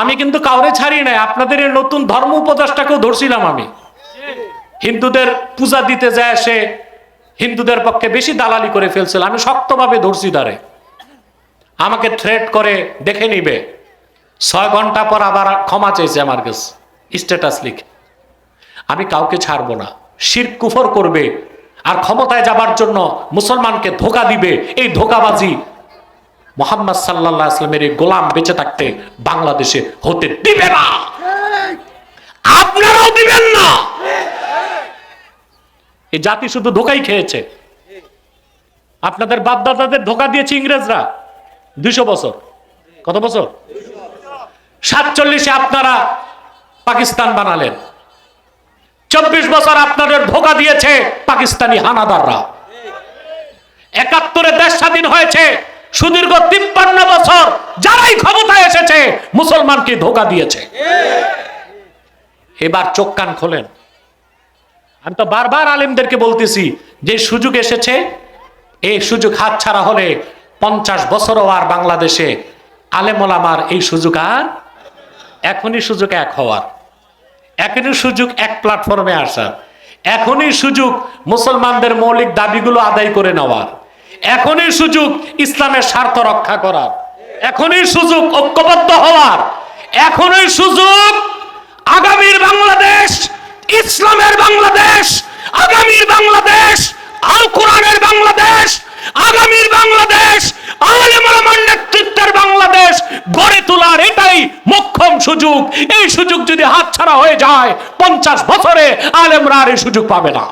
আমি কিন্তু কাউরে ছাড়ি নাই। আপনাদের এই নতুন ধর্ম উপদেশটাকেও ধরছিলাম আমি। হিন্দুদের পূজা দিতে যায় সে হিন্দুদের পক্ষে বেশি দালালি করে ফেলছিল। আমি শক্তভাবে ধরছি তারে। আমাকে থ্রেট করে দেখে নিবে। ছয় ঘণ্টা পর আবার ক্ষমা চেয়েছে আমার কাছে স্ট্যাটাস লিখে। আমি কাউকে ছাড়বো না। শির কুফর করবে আর ক্ষমতায় যাবার জন্য মুসলমানকে ধোকা দিবে। এই ধোকাবাজি মোহাম্মদ সাল্লাহ আসলামের এই গোলাম বেঁচে থাকতে বাংলাদেশে হতে দিবে না। আপনারাও দিবেন না। এই জাতি শুধু ধোকাই খেয়েছে। আপনাদের বাপদাদাদের ধোকা দিয়েছে ইংরেজরা। দুইশো বছর। কত বছর? সাতচল্লিশে আপনারা পাকিস্তান বানালেন। চব্বিশ বছর আপনাদের ধোকা দিয়েছে পাকিস্তানি হানাদাররা। একাত্তরে দেশ স্বাধীন হয়েছে। সুদীর্ঘ তিপ্পান্ন বছর যারাই ক্ষমতায় এসেছে, মুসলমানকে ধোকা দিয়েছে। এবার চোখ কান খোলেন। আমি তো বারবার আলেমদেরকে বলতেছি, যে সুযোগ এসেছে এই সুযোগ হাত ছাড়া হলে পঞ্চাশ বছরও আর বাংলাদেশে আলেমলামার এই সুযোগ আর এখনই সুযোগ এক হওয়ার। এখনই সুযোগ এক প্ল্যাটফর্মে আসার। এখনই সুযোগ মুসলমানদের মৌলিক দাবিগুলো আদায় করে নেওয়ার। এখনই সুযোগ ইসলামের স্বার্থ রক্ষা করার। এখনই সুযোগ ঐক্যবদ্ধ হওয়ার। এখনই সুযোগ আগামীর বাংলাদেশ, ইসলামের বাংলাদেশ, আগামীর বাংলাদেশ, আল কোরআনের বাংলাদেশ, আগামীর বাংলাদেশ, আলেমার নেতৃত্বের বাংলাদেশ গড়ে তোলার এটাই মোক্ষম সুযোগ। এই সুযোগ যদি হাতছাড়া হয়ে যায়, পঞ্চাশ বছরে আলেমরা আর এই সুযোগ পাবে না।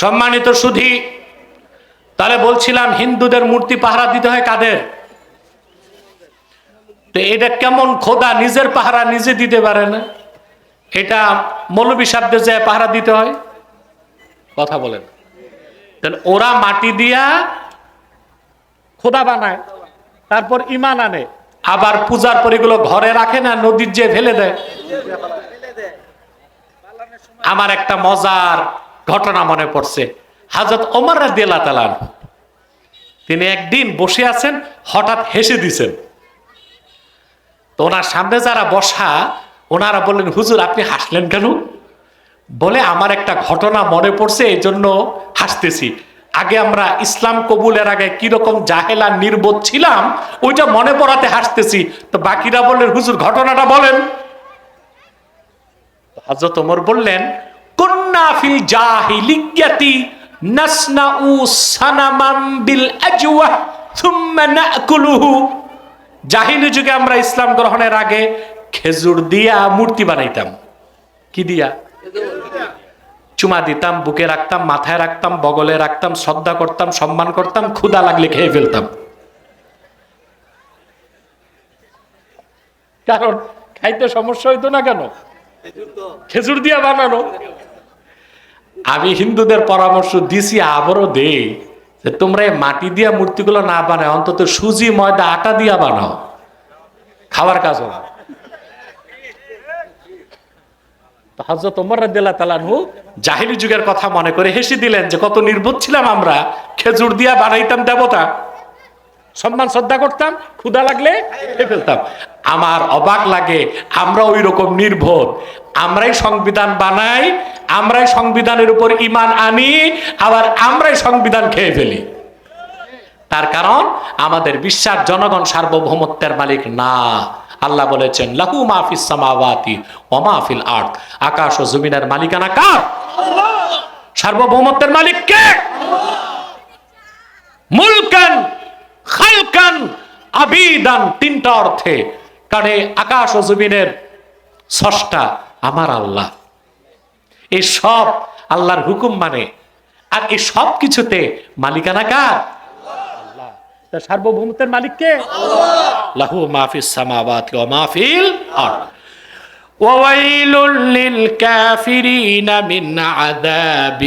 সম্মানিত সুধী, তাহলে বলছিলাম হিন্দুদের মূর্তি পাহারা দিতে হয় কাদের? তো এটা কেমন খোদা নিজের পাহারা নিজে দিতে পারে না? এটা মৌলবী সাধ্যে যায় পাহারা দিতে হয়? কথা বলেন। তাহলে ওরা মাটি দিয়া খোদা বানায়, তারপর ইমান আনে। আবার পূজার পর এগুলো ঘরে রাখে না, নদীর যে ফেলে দেয়? আমার একটা মজার ঘটনা মনে পড়ছে। হাজরত ওমর রাদিয়াল্লাহু তাআলা আনহু। তিনি একদিন বসে আছেন, হঠাৎ হেসে দিছেন। তো ওনার সামনে যারা বসা, ওনারা বললেন, হুজুর, আপনি হাসলেন কেন? বলে, আমার একটা ঘটনা মনে পড়ছে এই জন্য হাসতেছি। আগে আমরা ইসলাম কবুলের আগে কীরকম জাহেলা নির্বোধ ছিলাম, ওইটা মনে পড়াতে হাসতেছি। তো বাকিরা বললেন, হুজুর, ঘটনাটা বলেন। হযরত ওমর বললেন যুগে আমরা ইসলাম গ্রহণের আগে খেজুর দিয়া মূর্তি বানাইতাম। কি দিয়া? চুমা দিতাম, বুকে রাখতাম, মাথায় রাখতাম, বগলে রাখতাম, শ্রদ্ধা করতাম, সম্মান করতাম ক্ষুদা লাগলে খেয়ে ফেলতাম। কারণ খাইতে সমস্যা হইতো না কেন? খেজুর দিয়া বানানো। আমি হিন্দুদের পরামর্শ দিছি, আবারও দে যে তোমরা এই মাটি দিয়া মূর্তিগুলো না বানায় অন্তত সুজি, ময়দা, আটা দিয়া বানাও। খাওয়ার কাজ জাহিলি যুগের কথা মনে করে হেসে দিলেন যে, কত নির্বোধ ছিলাম আমরা, খেজুর দিয়া বানাইতাম দেবতা। সম্মান, শ্রদ্ধা করতাম, ক্ষুধা লাগলে খেয়ে ফেলতাম। আমার অবাক লাগে আমরা ওই রকম নির্বোধ। আমরাই সংবিধান বানাই, আমরাই সংবিধানের উপর ইমান আনি, আবার আমরাই সংবিধান খেয়ে ফেলি। তার কারণ, আমাদের বিশ্বাস জনগণ সার্বভৌমত্বের মালিক না। আল্লাহ বলেছেন, লাহু মাহফিস সামাওয়াতি ওয়া মাহফিল আরদ। আকাশ ও জমিনের মালিকানা কার? সার্বভৌমত্বের মালিক কে? খালকান আবিদান তিনটা অর্থে কারণ এই আকাশ ও জমিনের স্রষ্টা আমার আল্লাহ এই সব আল্লাহর হুকুম মানে আর এই সব কিছুতে মালিকানা কার আল্লাহ তা সার্বভৌমত্বের মালিক কে লাহু মাহফিস সামাওয়াতি ওয়া মাহফিল আরদ وويل للكافرين من عذاب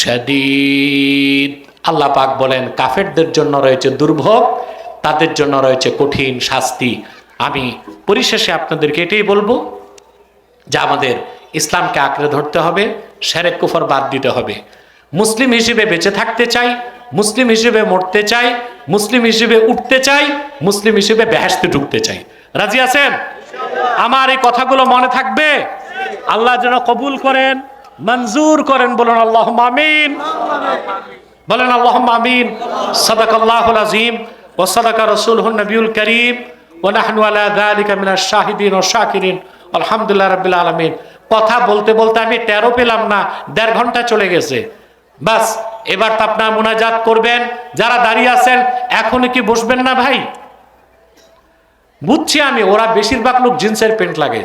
شديد আল্লাহ পাক বলেন কাফেরদের জন্য রয়েছে দুর্ভোগ তাদের জন্য রয়েছে কঠিন শাস্তি। আমি পরিশেষে আপনাদেরকে এটাই বলব যে আমাদের ইসলামকে আঁকড়ে ধরতে হবে, সেরেক কুফর বাদ দিতে হবে। মুসলিম হিসেবে বেঁচে থাকতে চাই, মুসলিম হিসেবে মরতে চাই, মুসলিম হিসেবে উঠতে চাই, মুসলিম হিসেবে বেহেস্তে ঢুকতে চাই। রাজি আছেন? আমার এই কথাগুলো মনে থাকবে? আল্লাহ যেন কবুল করেন, মঞ্জুর করেন বলুন আল্লাহ আমিন। বলেন আল্লাহ আমিন। সদাক আল্লাহুল আজিম ও সদাকা রসুল নবিউল করিম ও নাহনু আলা যালিকা মিনাশ শাহিদিন ও শাকিরিন। আলহামদুলিল্লাহ আলামিন। কথা বলতে বলতে আমি তেরো পেলাম না, দেড় ঘণ্টা চলে গেছে। বাস, এবার তো আপনার মোনাজাত করবেন, যারা দাঁড়িয়ে আছেন, এখনই কি বসবেন না ভাই? বুঝছি আমি, ওরা বেশিরভাগ লোক জিন্সের প্যান্ট লাগে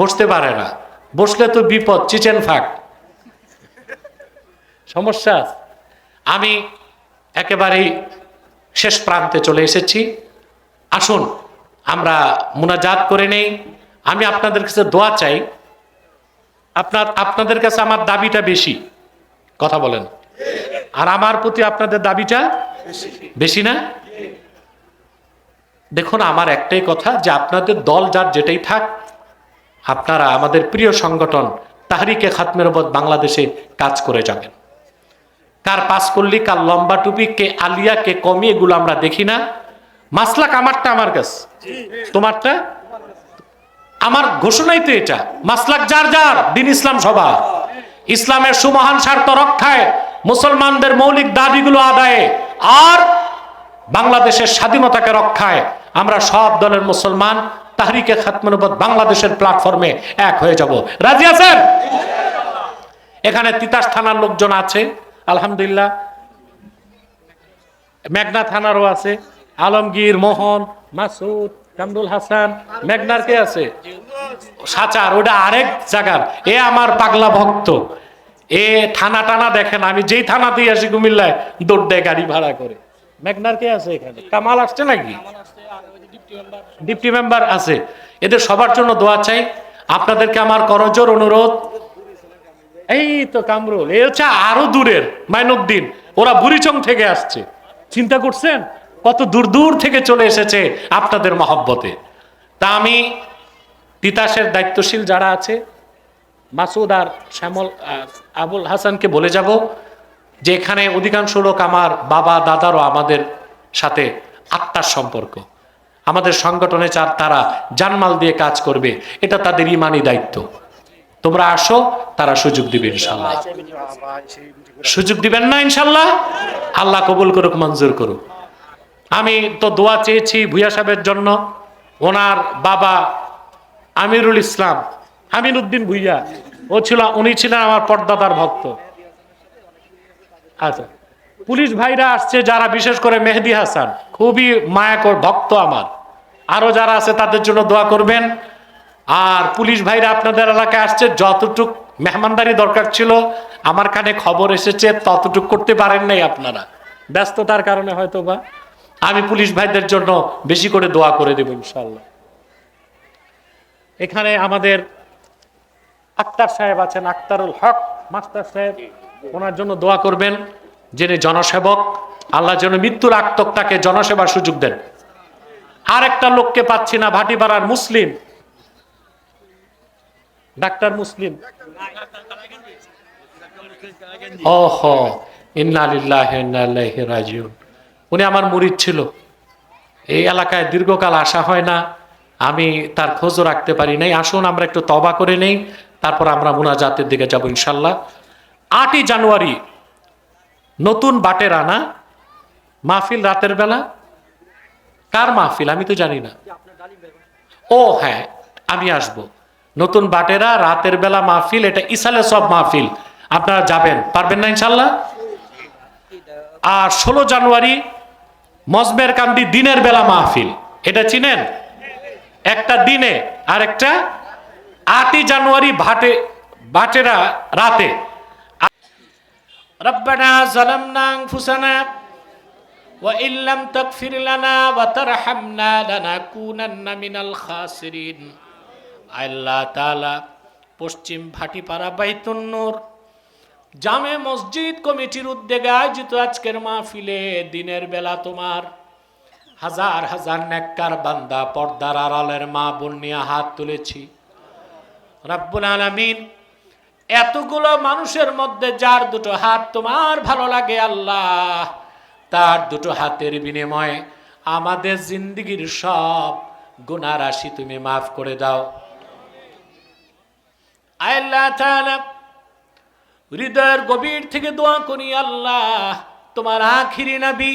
বসতে পারে না। বসলে তো বিপদ, চিচেন ফাঁক। সমস্যা? আমি একেবারেই শেষ প্রান্তে চলে এসেছি। আসুন, আমরা মুনাজাত করে নেই। আমি আপনাদের কাছে দোয়া চাই। আপনার, আপনাদের কাছে আমার দাবিটা বেশি। কথা বলেন। আর আমার প্রতি আপনাদের দাবিটা বেশি না? দেখুন, আমার একটাই কথা যে আপনাদের দল যার যেটাই থাক, আপনারা আমাদের প্রিয় সংগঠন তাহরিকে খাতমের বাংলাদেশে কাজ করে যাবেন। কার পাস করলি, কার লম্বা টুপি, কে আলিয়া, কে কমি, এগুলো আমরা দেখি না। মাসলাক আমারটা আমার কাছে। তোমারটা? আমার ঘোষণাই তো এটা। মাসলাক যার যার, দিন ইসলাম সভা ইসলামের সুমহান স্বার্থ রক্ষায় মুসলমানদের মৌলিক দাবিগুলো আদায়ে আর বাংলাদেশের স্বাধীনতাকে রক্ষায় আমরা সব দলের মুসলমান তাহরিকে খাতমানুবাদ বাংলাদেশের প্ল্যাটফর্মে এক হয়ে যাব। রাজি আছেন? এখানে তিতাস থানার লোকজন আছে। আলহামদুলিল্লাহ। মেঘনা থানারও আছে, আলমগীর, মোহন, মাসুদ, কামরুল হাসান, মেঘনার কে আছে? সাচার ওটা আরেক জায়গার। এ আমার পাগলা ভক্ত। এ থানা টানা দেখেন, আমি যেই থানাতেই আসি কুমিল্লায়, দৌড় দেয় গাড়ি ভাড়া করে। মেঘনার কে আছে এখানে? কামাল আসছে নাকি? ডিপটি মেম্বার আছে। এদের সবার জন্য দোয়া চাই। আপনাদেরকে আমার করজোর অনুরোধ। এই তো কামরুল, এ হচ্ছে আরও দূরের মাইনুদ্দিন ওরা বুড়িচং থেকে আসছে। চিন্তা করছেন? কত দূর দূর থেকে চলে এসেছে আপনাদের মহব্বতে। তা আমি তিতাসের দায়িত্বশীল যারা আছে, মাসুদ আর শ্যামল আবুল হাসানকে বলে যাব যে এখানে অধিকাংশ লোক আমার বাবা, দাদারও আমাদের সাথে আত্মার সম্পর্ক। আমাদের সংগঠনে চার তারা জানমাল দিয়ে কাজ করবে। এটা তাদের ইমানি দায়িত্ব। তোমরা আসো, তারা সুযোগ দিবে ইনশাল্লাহ সুযোগ দিবেন না ইনশাল্লাহ আল্লাহ কবুল করুক, মঞ্জুর করুক। আমি তো দোয়া চেয়েছি ভুয়া সাহেবের জন্য। ওনার বাবা আমিরুল ইসলাম আমির উদ্দিন ভুইয়া। ও ছিল, উনি ছিলেন আমার পর্দাদার ভক্ত। আচ্ছা পুলিশ ভাইরা আসছে, যারা বিশেষ করে মেহেদি হাসান, খুবই মায়াকর ভক্ত আমার। আরও যারা আছে, তাদের জন্য দোয়া করবেন। আর পুলিশ ভাইরা আপনাদের এলাকায় আসছে, যতটুক মেহমানদারি দরকার ছিল, আমার কানে খবর এসেছে, ততটুক করতে পারেন নাই আপনারা। ব্যস্ততার কারণে হয়তো বা আমি পুলিশ ভাইদের জন্য বেশি করে দোয়া করে দেব ইনশাল্লাহ এখানে আমাদের আক্তার সাহেব আছেন, আক্তারুল হক, মাস্টার সাহেব, ওনার জন্য দোয়া করবেন, যিনি জনসেবক। আল্লাহ যেন মৃত্যুর আক্তক তাকে জনসেবার সুযোগ দেন। আর একটা লোককে পাচ্ছি না, ভাটিপাড়ার মুসলিম। ডাক্তার মুসলিম। উনি আমার মুরিদ ছিল। এই এলাকায় দীর্ঘকাল আসা হয় না। আমি তার খোঁজও রাখতে পারি নাই। আসুন, আমরা একটু তবা করে নেই। তারপর আমরা মুনাজাতের দিকে যাব ইনশাল্লাহ আটই জানুয়ারি, নতুন বাটের আনা মাহফিল রাতের বেলা। কার মাহফিল? আমি তো জানি না। ও হ্যাঁ আমি আসব। নতুন বাটেরা রাতের বেলা মাহফিল এটা ইসালে সব মাহফিল আপনারা যাবেন পারবেন না ইনশাল্লাহ আর ষোলো জানুয়ারি মজমের কান্দি দিনের বেলা মাহফিল এটা চিনেন একটা দিনে আর একটা আটই জানুয়ারি ভাটে বাটেরা রাতে ربنا ظلمنا أنفسنا وإن لم تغفر لنا وترحمنا لنكونن من الخاسرين আল্লাহ তালা পশ্চিম ভাটিপাড়া বাইতুন্নুর জামে মসজিদ কমিটির উদ্যোগে আয়োজিত আজকের মাহফিলে দিনের বেলা তোমার হাজার হাজার নেককার বান্দা পর্দার আড়ালের মা বোন নিয়ে হাত তুলেছি। রাব্বুল আলামিন, এতগুলো মানুষের মধ্যে যার দুটো হাত তোমার ভালো লাগে আল্লাহ, তার দুটো হাতের বিনিময়ে আমাদের জিন্দগির সব গুণারাশি তুমি মাফ করে দাও। আল্লাহ হৃদয়ের গভীর থেকে দোয়া করি, আল্লাহ, তোমার আখিরি নবী,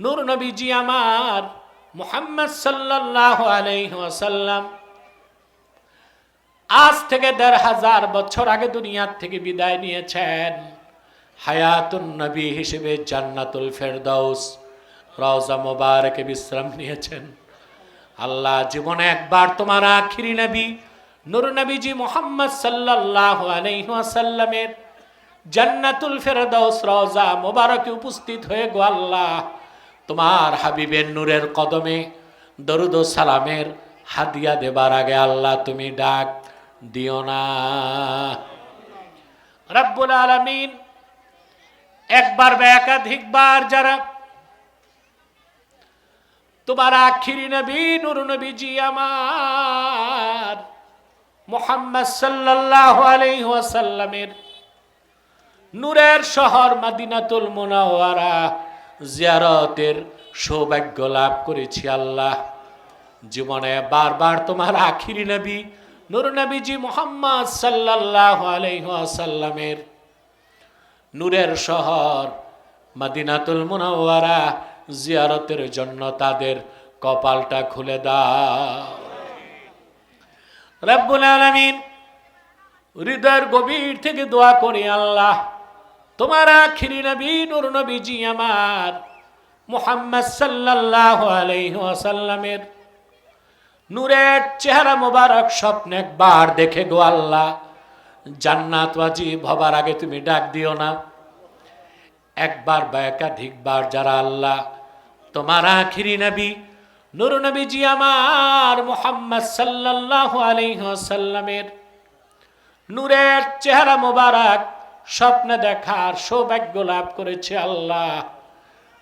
নূর নবীজি আমার মোহাম্মদ সাল্লাল্লাহু আলাইহি ওয়াসাল্লাম। আজ থেকে দেড় হাজার বছর আগে দুনিয়ার থেকে বিদায় নিয়েছেন হায়াতুন নবী হিসেবে জান্নাতুল ফেরদাউস, রওজা মোবারকে বিশ্রাম নিয়েছেন। আল্লাহ, জীবনে একবার তোমার আখিরি নবী নুর নবীজি মোহাম্মদ সাল্লাল্লাহু আলাইহি ওয়াসাল্লামের জান্নাতুল ফেরদাউস রওজা মোবারকে উপস্থিত হয়ে গো আল্লাহ, তোমার হাবিবের নূরের কদমে দরুদ সালামের হাদিয়া দেবার আগে আল্লাহ তুমি ডাক দিও না। রব্বুল আলামিন একবার বা একাধিকবার যারা তোমার আখিরি নবী, নুর নবীজি আমার মোহাম্মদ সাল্লাল্লাহু আলাইহি ওয়াসাল্লামের নূরের শহর মাদিনাতুল মোনাওয়ারা জিয়ারতের সৌভাগ্য লাভ করেছি আল্লাহ। জীবনে বারবার তোমার আখিরি নবী, নূর নবীজি মোহাম্মদ আলাইহি ওয়াসাল্লামের নূরের শহর মাদিনাতুল মোনাওয়ারা জিয়ারতের জন্য তাদের কপালটা খুলে দাও। রব্বুল আলামিন, হৃদয়ের গভীর থেকে দোয়া করি আল্লাহ, তোমার আখিরি নবী, নূর নবীজি আমার, মোহাম্মদ সাল্লাল্লাহু আলাইহি ওয়াসাল্লামের নূরের চেহারা মোবারক স্বপ্ন একবার দেখে গো আল্লাহ, জান্নাত ওয়াজিব হবার আগে তুমি ডাক দিও না। একবার বা একাধিকবার যারা আল্লাহ, তোমার আখিরি নবী নুর নবীজি আমার মুহাম্মদ সাল্লাল্লাহু আলাইহি ওয়াসাল্লামের নূরের চেহারা মোবারক স্বপ্নে দেখার সৌভাগ্য লাভ করেছে আল্লাহ।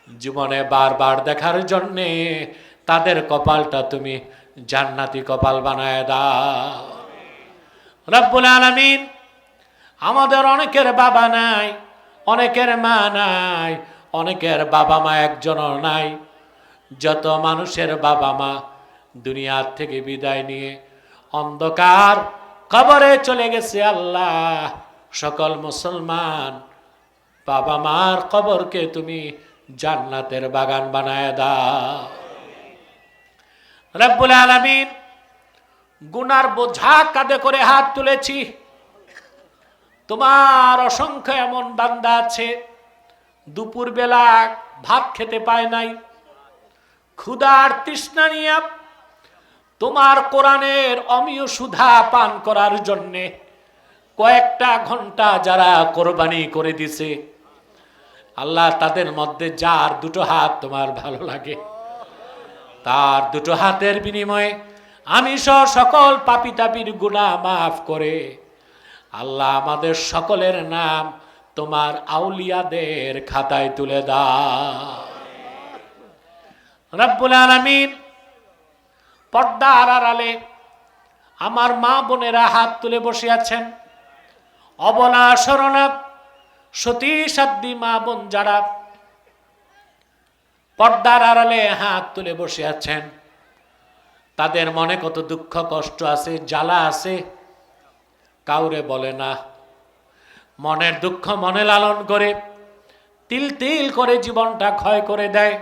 জীবনে বারবার দেখার জন্যে তাদের কপালটা তুমি জান্নাতি কপাল বানায় দাও। রব্বুল আলামিন আমাদের অনেকের বাবা নাই, অনেকের মা নাই, অনেকের বাবা মা একজনও নাই। যত মানুষের বাবা মা দুনিয়ার থেকে বিদায় নিয়ে অন্ধকার কবরে চলে গেছে আল্লাহ। সকল মুসলমান বাবা মার কবরকে তুমি জান্নাতের বাগান বানায় দাও। রব্বুল আলামিন গুনার বোঝা কাঁধে করে হাত তুলেছি। তোমার অসংখ্য এমন বান্দা আছে দুপুর বেলা ভাত খেতে পায় নাই। ক্ষুদার তৃষ্ণা নিয়ে তোমার কোরআনের অমীয় সুধা পান করার জন্যে কয়েকটা ঘণ্টা যারা কোরবানি করে দিছে, আল্লাহ তাদের মধ্যে যার দুটো হাত তোমার ভালো লাগে, তার দুটো হাতের বিনিময়ে আমি সহ সকল পাপি তাপির গুণা মাফ করে, আল্লাহ আমাদের সকলের নাম তোমার আউলিয়াদের খাতায় তুলে দাও। রব্বুল আলামিন পর্দার আড়ালে আমার মা বোনেরা হাত তুলে বসে আছেন অবলা শরণা সতী সাদ্দি মা বোন যারা পর্দার আড়ালে হাত তুলে বসে আছেন তাদের মনে কত দুঃখ কষ্ট আছে, জ্বালা আছে? কাউরে বলে না। মনের দুঃখ মনে লালন করে, তিল তিল করে জীবনটা ক্ষয় করে দেয়।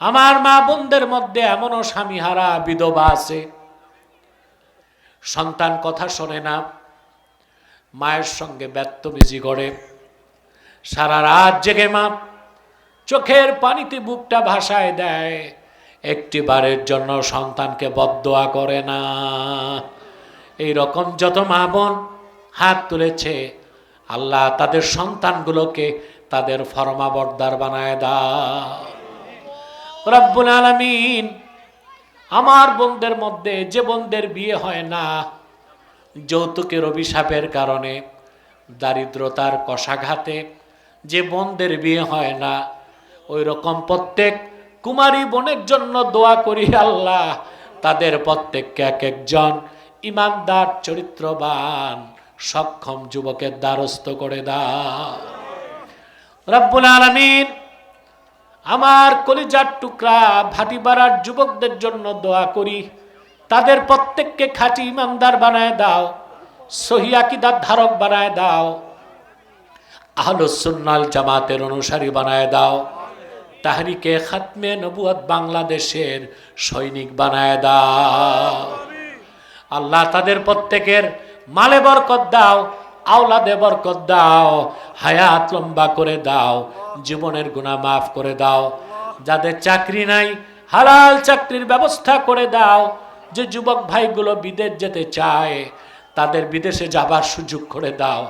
আমার মা বোনদের মধ্যে এমনও স্বামীহারা, বিধবা আছে। সন্তান কথা শোনে না, মায়ের সঙ্গে ব্যক্তবিজি করে। সারা রাত জেগে মা চোখের পানিতে বুকটা ভাসায় দেয় একটি বারের জন্য সন্তানকে বদোয়া করে না। এই রকম যত মা বোন হাত তুলেছে, আল্লাহ তাদের সন্তানগুলোকে তাদের ফরমাবর্দার বানায় দাও। রব্বুল আলমিন, আমার বোনদের মধ্যে যে বোনদের বিয়ে হয় না, যৌতুকের অভিশাপের কারণে, দারিদ্রতার কষাঘাতে যে বোনদের বিয়ে হয় না ওই রকম প্রত্যেক কুমারী বোনের জন্য দোয়া করি আল্লাহ, তাদের প্রত্যেককে এক একজন ইমানদার, চরিত্রবান, সক্ষম যুবকের দ্বারস্থ করে দাও। রব্বুল আলামিন আমার কলিজার টুকরা ভাটিবাড়ার যুবকদের জন্য দোয়া করি। তাদের প্রত্যেককে খাঁটি ইমানদার বানায় দাও সহিয়াকিদার ধারক বানায় দাও আহলুসুন্নাল জামাতের অনুসারী বানায় দাও, তাহারিকে খাতমে নবুয়াত বাংলাদেশের সৈনিক বানায় দাও। আল্লাহ তাদের প্রত্যেকের মালে বরকত দাও আওলাদে বরকত দাও, হায়াত লম্বা করে দাও, জীবনের গুণা মাফ করে দাও। যাদের চাকরি নাই, হালাল চাকরির ব্যবস্থা করে দাও। যে যুবক ভাইগুলো বিদেশ যেতে চায়, তাদের বিদেশে যাবার সুযোগ করে দাও।